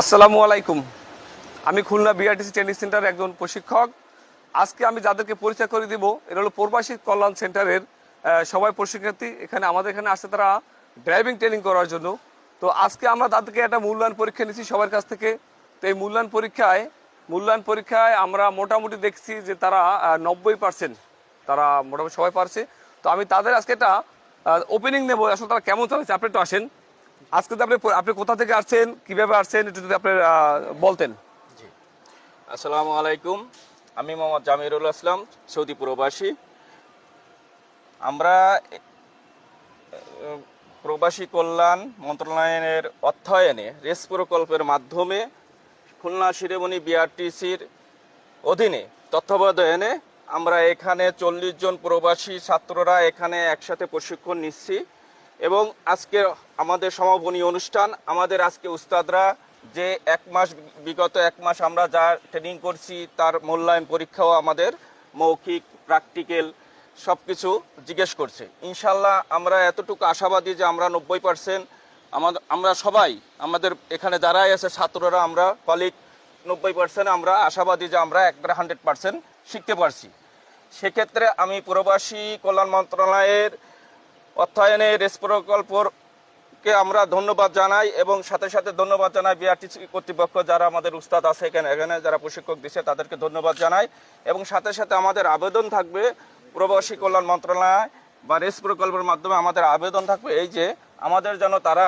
আসসালামু আলাইকুম। আমি খুলনা বিআরটিসি ট্রেনিং সেন্টারের একজন প্রশিক্ষক। আজকে আমি যাদেরকে পরিচয় করে দিব, এরা হলো প্রবাসী কল্যাণ সেন্টারের সবাই প্রশিক্ষার্থী। এখানে আমাদের এখানে আসছে তারা ড্রাইভিং ট্রেনিং করার জন্য। তো আজকে আমরা তাদেরকে একটা মূল্যায়ন পরীক্ষা নিচ্ছি সবার কাছ থেকে। তো এই মূল্যায়ন পরীক্ষায় মূল্যায়ন পরীক্ষায় আমরা মোটামুটি দেখছি যে তারা নব্বই পার্সেন্ট তারা মোটামুটি সবাই পারছে। তো আমি তাদের আজকে একটা ওপেনিং নেব। আসলে তারা কেমন চালাচ্ছে আপনি একটু আসেন। আজকে তো আপনি আপনি কোথা থেকে আসছেন? কীভাবে আসছেন? একটু যদি আপনি বলতেন। জি। আসসালামু আলাইকুম। আমি মোহাম্মদ জামিরুল আসলাম, সৌদি প্রবাসী। আমরা প্রবাসী কল্যাণ মন্ত্রণালয়ের অর্থায়নে রেস প্রকল্পের মাধ্যমে খুলনা শিরোমণি বিআরটিসির অধীনে তত্ত্বাবধানে আমরা এখানে চল্লিশ জন প্রবাসী ছাত্ররা এখানে একসাথে প্রশিক্ষণ নিচ্ছি। এবং আজকে আমাদের সমাপনী অনুষ্ঠান, আমাদের আজকে উস্তাদরা যে এক মাস বিগত এক মাস আমরা যা ট্রেনিং করছি, তার মূল্যায়ন পরীক্ষাও আমাদের মৌখিক প্র্যাকটিক্যাল সব কিছু জিজ্ঞেস করছে। ইনশাল্লাহ আমরা এতটুকু আশাবাদী যে আমরা নব্বই পার্সেন্ট আমাদের আমরা সবাই, আমাদের এখানে যারাই আছে ছাত্ররা, আমরা কলিগ নব্বই পার্সেন্ট আমরা আশাবাদী যে আমরা একবারে হান্ড্রেড পার্সেন্ট শিখতে পারছি। সেক্ষেত্রে আমি প্রবাসী কল্যাণ মন্ত্রণালয়ের অর্থায়নে রেস প্রকল্পকে আমরা ধন্যবাদ জানাই এবং সাথে সাথে ধন্যবাদ জানাই বিআরটিসি কর্তৃপক্ষ যারা আমাদের উস্তাদ আছে এখানে এখানে যারা প্রশিক্ষক দিচ্ছে তাদেরকে ধন্যবাদ জানাই। এবং সাথে সাথে আমাদের আবেদন থাকবে প্রবাসী কল্যাণ মন্ত্রণালয় বা রেস প্রকল্পের মাধ্যমে আমাদের আবেদন থাকবে। এই যে আমাদের যেন তারা,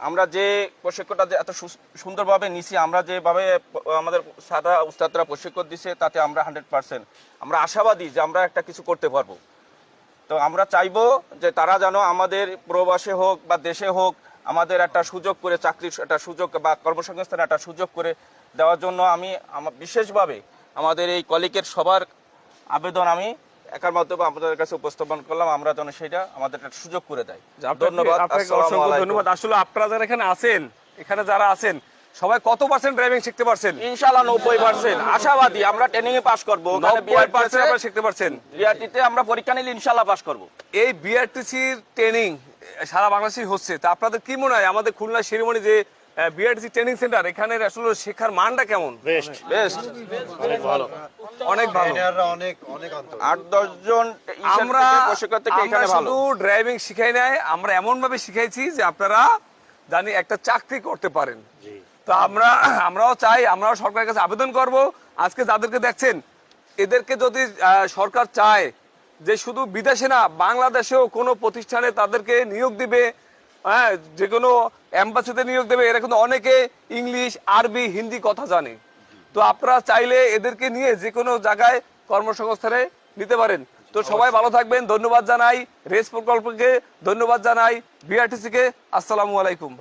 আমরা যে প্রশিক্ষণটা যে এত সুন্দরভাবে নিছি, আমরা যেভাবে আমাদের সাদা উস্তাদরা প্রশিক্ষণ দিচ্ছে তাতে আমরা হান্ড্রেড পার্সেন্ট আমরা আশাবাদী যে আমরা একটা কিছু করতে পারব। তো আমরা চাইব যে তারা যেন আমাদের প্রবাসে হোক বা দেশে হোক আমাদের একটা সুযোগ করে চাকরির একটা সুযোগ বা কর্মসংস্থানের একটা সুযোগ করে দেওয়ার জন্য আমি আমার বিশেষভাবে আমাদের এই কলিকের সবার আবেদন আমি একার মাধ্যমে আপনাদের কাছে উপস্থাপন করলাম। আমরা যেন সেটা আমাদের একটা সুযোগ করে দেয়। ধন্যবাদ। ধন্যবাদ। আসলে আপনারা যারা এখানে আছেন এখানে যারা আছেন সবাই কত পার্সেন্ট ড্রাইভিং শিখতে পারছেন? ইনশাল্লাহ নব্বই পার্সেন্ট আশাবাদী আমরা ট্রেনিং এ পাস করব নব্বই পার্সেন্ট আপনারা শিখতে পারছেন। বিআরটিতে আমরা পরীক্ষা নিলে ইনশাল্লাহ পাস করব। এই বিআরটিসির ট্রেনিং সারা বাংলাদেশে হচ্ছে। তা আপনাদের কি মনে হয়? আমাদের খুলনা শিরোমণি যে বিআরটিসি ট্রেনিং সেন্টার এখানে আসলে শেখার মানটা কেমন? বেস্ট বেস্ট অনেক ভালো। অনেক অনেক আন্তরিক আট দশ জন আমরা প্রশিক্ষক থেকে এখানে ভালো। শুধু ড্রাইভিং শিখাই নাই আমরা এমন ভাবে শিখাইছি যে আপনারা জানি একটা চাকরি করতে পারেন। তো আমরা, আমরাও চাই, আমরাও সরকারের কাছে আবেদন করব। আজকে যাদেরকে দেখছেন, এদেরকে যদি সরকার চায় যে শুধু বিদেশে না, বাংলাদেশেও কোনো প্রতিষ্ঠানে তাদেরকে নিয়োগ দিবে হ্যাঁ যে কোনো অ্যাম্বাসিতে নিয়োগ দেবে, এরা কিন্তু অনেকে ইংলিশ, আরবি, হিন্দি কথা জানে। তো আপনারা চাইলে এদেরকে নিয়ে যে কোনো জায়গায় কর্মসংস্থানে নিতে পারেন। তো সবাই ভালো থাকবেন, ধন্যবাদ জানাই। রেস প্রকল্পকে ধন্যবাদ জানাই। বিআরটিসি কে আসসালামু আলাইকুম।